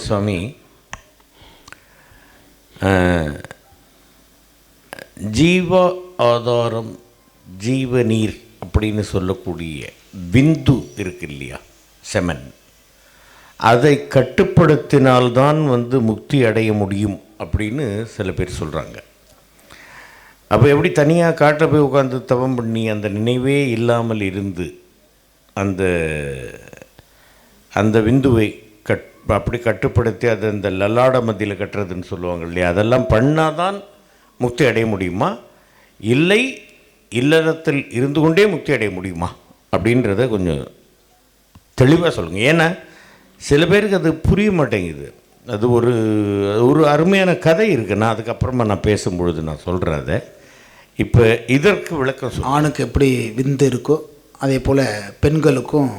சுவாமி ஜீவ ஆதாரம் ஜீவ நீர் அப்படின்னு சொல்லக்கூடிய விந்து இருக்கு இல்லையா செமன். அதை கட்டுப்படுத்தினால்தான் வந்து முக்தி அடைய முடியும் அப்படின்னு சில பேர் சொல்கிறாங்க அப்போ எப்படி தனியாக காட்டில் போய் உட்காந்து தவம் பண்ணி அந்த நினைவே இல்லாமல் இருந்து அந்த அந்த விந்துவை கட் அப்படி கட்டுப்படுத்தி அதை இந்த லல்லாட மத்தியில் கட்டுறதுன்னு சொல்லுவாங்க இல்லையா? அதெல்லாம் பண்ணால் தான் முக்தி அடைய முடியுமா? இல்லை இல்லறத்தில் இருந்து கொண்டே முக்தி அடைய முடியுமா? அப்படின்றத கொஞ்சம் தெளிவாக சொல்லுங்கள் ஏன்னா சில பேருக்கு அது புரிய மாட்டேங்குது. அது ஒரு ஒரு அருமையான கதை இருக்குது நான் அதுக்கப்புறமா நான் பேசும்பொழுது நான் சொல்கிறேன் அதை. இப்போ இதற்கு விளக்கம் ஆணுக்கு எப்படி விந்து இருக்கோ அதே போல் பெண்களுக்கும்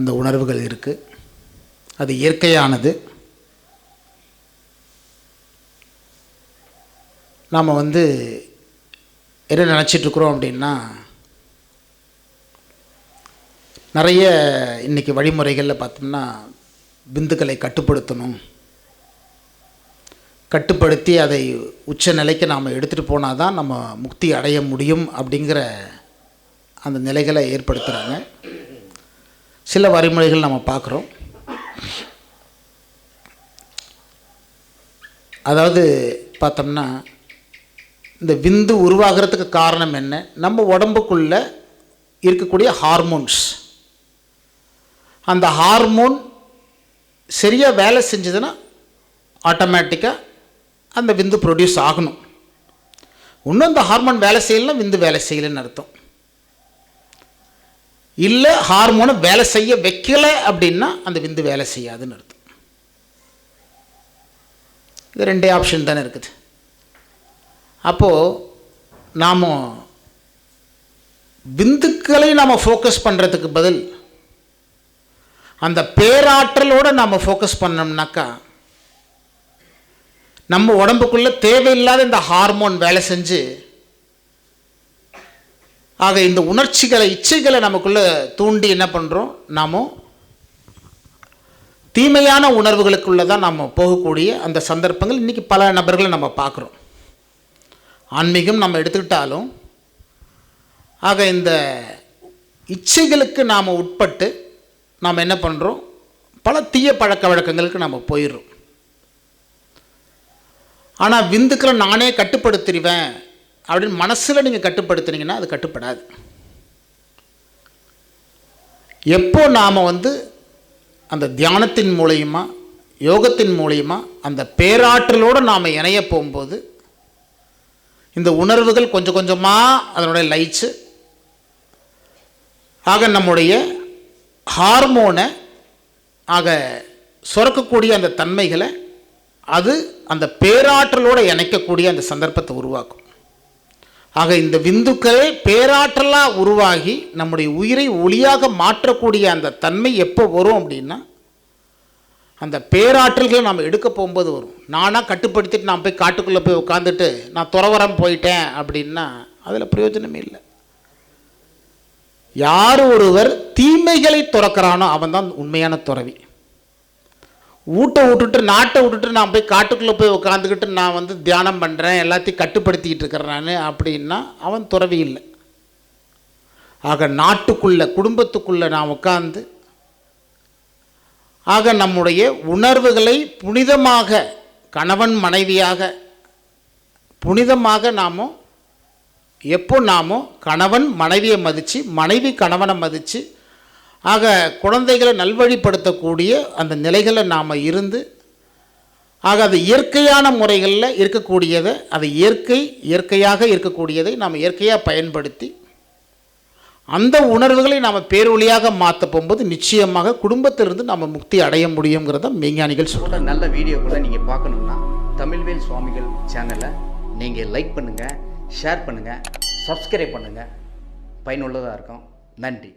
அந்த உணர்வுகள் இருக்குது அது இயற்கையானது. நாம் வந்து என்ன நினச்சிட்ருக்குறோம் அப்படின்னா நிறைய இன்றைக்கி வழிமுறைகளில் பார்த்தோம்னா விந்துக்களை கட்டுப்படுத்தணும். கட்டுப்படுத்தி அதை உச்ச நிலைக்கு நாம் எடுத்துகிட்டு போனால் தான் நம்ம முக்தி அடைய முடியும் அப்படிங்கிற அந்த நிலைகளை ஏற்படுத்துகிறாங்க சில வழிமுறைகள் நம்ம பார்க்குறோம். அதாவது பார்த்தோம்னா இந்த விந்து உருவாகிறதுக்கு காரணம் என்ன? நம்ம உடம்புக்குள்ளே இருக்கக்கூடிய ஹார்மோன்ஸ் அந்த ஹார்மோன் சரியாக வேலை செஞ்சதுன்னா ஆட்டோமேட்டிக்காக அந்த விந்து ப்ரொடியூஸ் ஆகணும். இன்னும் அந்த ஹார்மோன் வேலை செய்யலைன்னா விந்து வேலை செய்யலைன்னு அர்த்தம். இல்லை ஹார்மோனை வேலை செய்ய வைக்கலை அப்படின்னா அந்த விந்து வேலை செய்யாதுன்னு அர்த்தம். இது ரெண்டே ஆப்ஷன் தானே இருக்குது. அப்போது நாம் விந்துக்களை நாம் ஃபோக்கஸ் பண்ணுறதுக்கு பதில் அந்த பேராற்றலோடு நாம் ஃபோக்கஸ் பண்ணோம்னாக்கா நம்ம உடம்புக்குள்ளே தேவையில்லாத இந்த ஹார்மோன் வேலை செஞ்சு ஆக இந்த உணர்ச்சிகளை இச்சைகளை நமக்குள்ளே தூண்டி என்ன பண்ணுறோம் நாம தீமையான உணர்வுகளுக்குள்ளே தான் நாம் போகக்கூடிய அந்த சந்தர்ப்பங்கள் இன்றைக்கி பல நபர்களை நம்ம பார்க்குறோம். ஆன்மீகம் நம்ம எடுத்துக்கிட்டாலும் ஆக இந்த இச்சைகளுக்கு நாம் உட்பட்டு நாம் என்ன பண்ணுறோம் பல தீய பழக்க வழக்கங்களுக்கு நாம் போயிடுறோம். ஆனால் விந்துக்களை நானே கட்டுப்படுத்திடுவேன். அப்படின்னு மனசில் நீங்கள் கட்டுப்படுத்துனீங்கன்னா அது கட்டுப்படாது. எப்போ நாம் வந்து அந்த தியானத்தின் மூலயமா யோகத்தின் மூலயமா அந்த பேராற்றலோடு நாம் இணைய போகும்போது இந்த உணர்வுகள் கொஞ்சம் கொஞ்சமாக அதனுடைய லயிச்சு ஆக நம்முடைய ஹார்மோனை ஆக சுரக்கக்கூடிய அந்த தன்மைகளை அது அந்த பேராற்றலோடு இணைக்கக்கூடிய அந்த சந்தர்ப்பத்தை உருவாக்கும். ஆக இந்த விந்துக்களே பேராற்றலாக உருவாகி நம்முடைய உயிரை ஒளியாக மாற்றக்கூடிய அந்த தன்மை எப்போ வரும் அப்படின்னா அந்த பேராற்றல்களை நாம் எடுக்க போகும்போது வரும். நானாக கட்டுப்படுத்திட்டு நான் போய் காட்டுக்குள்ளே போய் உட்காந்துட்டு நான் துறவரம் போயிட்டேன் அப்படின்னா அதில் பிரயோஜனமே இல்லை. யார் ஒருவர் தீமைகளை துறக்கிறானோ அவன் தான் உண்மையான துறவி. ஊட்டை விட்டுட்டு நாட்டை விட்டுட்டு நான் போய் காட்டுக்குள்ளே போய் உட்காந்துக்கிட்டு நான் வந்து தியானம் பண்ணுறேன் எல்லாத்தையும் கட்டுப்படுத்திக்கிட்டு இருக்கிறேன் நான் அப்படின்னா அவன் துறவி இல்லை. ஆக நாட்டுக்குள்ளே குடும்பத்துக்குள்ளே நான் உட்காந்து ஆக நம்முடைய உணர்வுகளை புனிதமாக கணவன் மனைவியாக புனிதமாக நாம் எப்போ நாமோ கணவன் மனைவியை மதித்து மனைவி கணவனை மதித்து ஆக குழந்தைகளை நல்வழிப்படுத்தக்கூடிய அந்த நிலைகளை நாம் இருந்து ஆக அது இயற்கையான முறைகளில் இருக்கக்கூடியதை அது இயற்கை இயற்கையாக இருக்கக்கூடியதை நாம் இயற்கையாக பயன்படுத்தி அந்த உணர்வுகளை நாம் பேரொழியாக மாற்ற போகும்போது நிச்சயமாக குடும்பத்திலிருந்து நம்ம முக்தி அடைய முடியுங்கிறத விஞ்ஞானிகள் சொல்கிறாங்க நல்ல வீடியோக்களை நீங்கள் பார்க்கணுன்னா தமிழ்வேல் சுவாமிகள் சேனலை நீங்கள் லைக் பண்ணுங்கள் ஷேர் பண்ணுங்கள் சப்ஸ்கிரைப் பண்ணுங்கள் பயனுள்ளதாக இருக்கும். நன்றி.